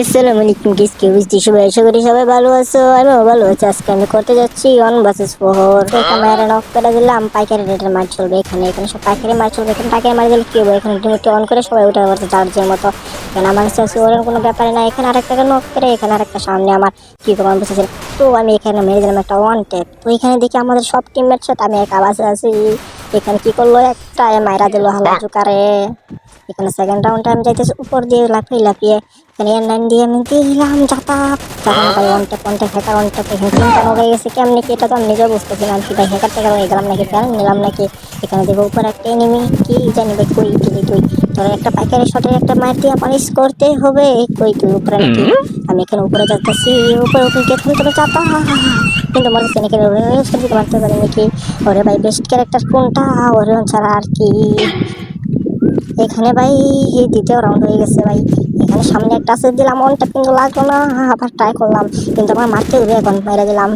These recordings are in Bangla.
আসসালামু আলাইকুম কিসকে বুঝছি সবাই আশা করি সবাই ভালো আছো। আমিও ভালো আছি। আজকে আমি করতে যাচ্ছি ওয়ান বাসেস ফোর ক্যামেরা নক করে দিলাম। পাইকারি রেটের মাছ চলবে এখানে। এখানে সব পাইকারি মাছ চলবে। এখানে পাইকারি মাছ দিলে কি হবে? এখানে টিমিটি অন করে সবাই উঠে পারছে চার্জের মতো। এখানে আমার কাছে ওরকম কোনো ব্যাপারে না এখানে আরেকটাকে নক করে এখানে আরেকটা সামনে আমার কি কমান বসেছিল তো আমি এখানে মেরে দিলাম একটা ওয়ান টেপ তো এখানে দেখি আমাদের সব টিমমেট সাথে আমি একা বাসে আছি। এখানে কি করল? একটা মাইরা দিল হালা জুকারে। এখানে সেকেন্ড রাউন্ডে আমি যাইতেছি। উপর দিয়ে লাফিয়ে লাফিয়ে এর নাইন দিয়ে আমি দিলাম যাতায়াত তখন ভাই one tap one tap hacker one tap এখানে তিনটা হয়ে গেছে কি এটা তো আমি নিজেও বুঝতেছিলাম কি ভাই হ্যাকার টেকার হয়ে গেলাম নাকি ফ্যান নিলাম নাকি? এখানে দেখব উপর একটা এনিমি কি জানি ভাই কই তুই তুই তোর একটা পাইকারি শটের একটা মার দিয়ে পানিশ করতে হবে। কই তুই উপরে নাকি? আমি এখানে উপরে যাচ্ছি উপরে উপরে এখানে তোর চাপা? কিন্তু মনে হচ্ছে নাকি ইউজ করতে পারতে পারি নাকি? ওরে ভাই বেস্ট ক্যারেক্টার কোনটা? ওরে ছাড়া আর কি? এখানে ভাই এই দ্বিতীয় রাউন্ড হয়ে গেছে ভাই। এখানে সামনে একটা আছে, দিলাম অনটা কিন্তু লাগল না, আবার ট্রাই করলাম, কিন্তু আমার মারতে হবে, এখন মেরে দিলাম।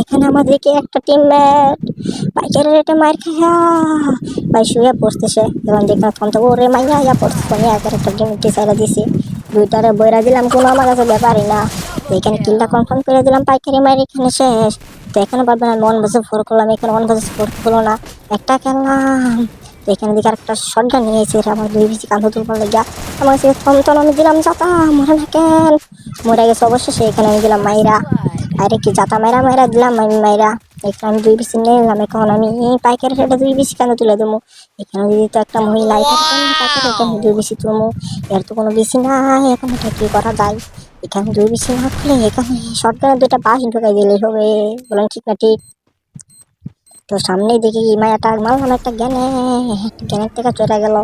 এখানে আমাদেরকে একটা টিম ম্যাট বাইকের রেটে মার খায়া। ভাই শুয়ে পড়তেছে এবং দেখলাম তখন তো ওরে মাইয়া, ইয়া পড়তেছে আমি একের একটা টিম সাইডে দিছি। দুইটারে বইরা দিলাম, কোনো আমার কাছে ব্যাপারই না। এখানে কিলটা কনফার্ম করে দিলাম, পাইকারি মারি এখানে শেষ। তো এখানে পারবে না ওয়ান ভার্সেস ফোর করলাম, এখানে ওয়ান ভার্সেস ফোর করল না, একটা খেললাম তো এখানে দিকে আরেকটা শটগান নিয়ে এসে আমার দুই বেশি কান্ধ তুলবার লেগা আমার কাছে থমতন আমি দিলাম যাতা, মরে না কেন? মরে গেছে অবশ্যই এখানে আমি দিলাম মাইরা। আরে কি যাতা মাইরা মাইরা দিলাম আমি মাইরা। এখানে আমি দুই বেশি নিয়ে নিলাম এখন আমি পাইকারি রেটে দুই বেশি কেন তুলে দেবো? এখানে যদি তো একটা মহিলা পাইকারি দুই বেশি তুলবো। এর তো কোনো বেশি নাই, এখন এটা কি করা যায়? এখানে দুই বেশি না তুলে, এখানে শর্টগানে দুইটা বাস ঢুকাই দিলেই হবে, বলেন ঠিক না ঠিক? তো সামনে দেখি ইমাই মায়াটা মারলাম একটা জ্ঞানে, জ্ঞানের থেকে চলে গেল।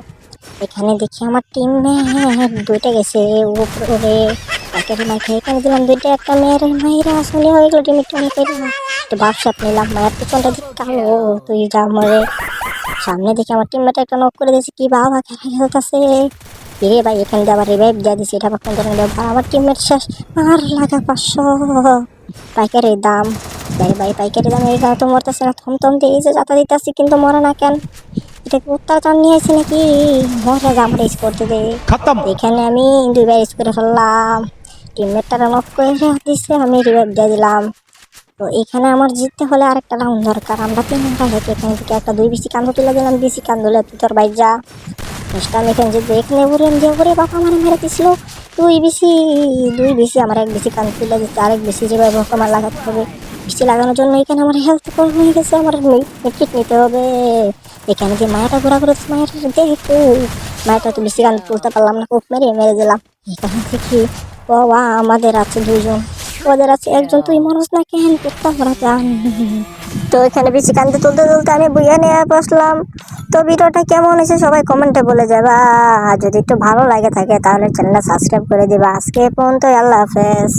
এখানে দেখি আমার টিম দুইটা গেছে, উপরে পাইকারি মাইকে এখানে দিলাম দুইটা, একটা মেয়ের মায়েরা আসলে হয়ে গেলো টিমে করে তো বাপসাপ নিলাম, মায়ের পিছনটা দিকে কালো, তুই যা মরে। সামনে দেখি আমার টিমমেট একটা নক করে দিয়েছে, কি বাবা খেলা খেলতেছে রে ভাই, এখানে দিয়ে আবার রিভাইভ দিয়ে দিছি, এটা কোন ধরনের ব্যবহার আমার টিমমেট শেষ, আর লাগা পাঁচশো। পাইকারির দাম। বাড়ি বাড়ি পাইকারি দামে এখানে তো মরতেছে না। থমথম দিয়ে যে যাতা দিতেছি কিন্তু মরে না কেন? এটা কি উত্তরাচন নিয়ে আসছে নাকি? মরে আমরা করতে দে এখানে আমি দুইবার ইউজ করে ফেললাম টিমমেটটা রান অফ করে দিচ্ছে আমি রিভাইভ দিয়ে দিলাম। তো এখানে আমার জিততে হলে আরেকটা রাউন্ড দরকার। আমরা তিন ঘণ্টা হেঁটে এখানে থেকে একটা দুই বিসি কান্দ তুলে দিলাম বিসি কান্দ হলে তুই তোর বাইর যা। মিষ্টান এখানে জিতবে এখানে ঘুরেন যে ঘুরে বাবা আমার মেরে দিছিল। দুই বিসি দুই বিসি আমার এক বেশি কান্দ তুলে দিচ্ছে আরেক বিসি রিভাইভ আমার লাগাতে হবে। বেশি লাগানোর জন্য এখানে আমার হেলথ কম হয়ে গেছে, আমার কিট নিতে হবে। এখানে যে মায়াটা ঘোরা ঘুরে মায়াটা দেখো। মায়াটা তো বেশি গান তুলতে পারলাম না খুব মেরে মেরে দিলাম। এখানে দেখি, বাবা, আমাদের আছে দুজন ওদের আছে একজন, তুই মানুষ না কেন? কুত্তা ভরা যান তো এখানে বেশি কান্দে তুলতে তুলতে আমি বইয়া নিয়ে বসলাম। তো ভিডিওটা কেমন হয়েছে সবাই কমেন্টে বলে যাবা। আর যদি একটু ভালো লাগে থাকে, তাহলে চ্যানেলটা সাবস্ক্রাইব করে দিবা। আজকে পর্যন্ত আল্লাহ হাফেজ।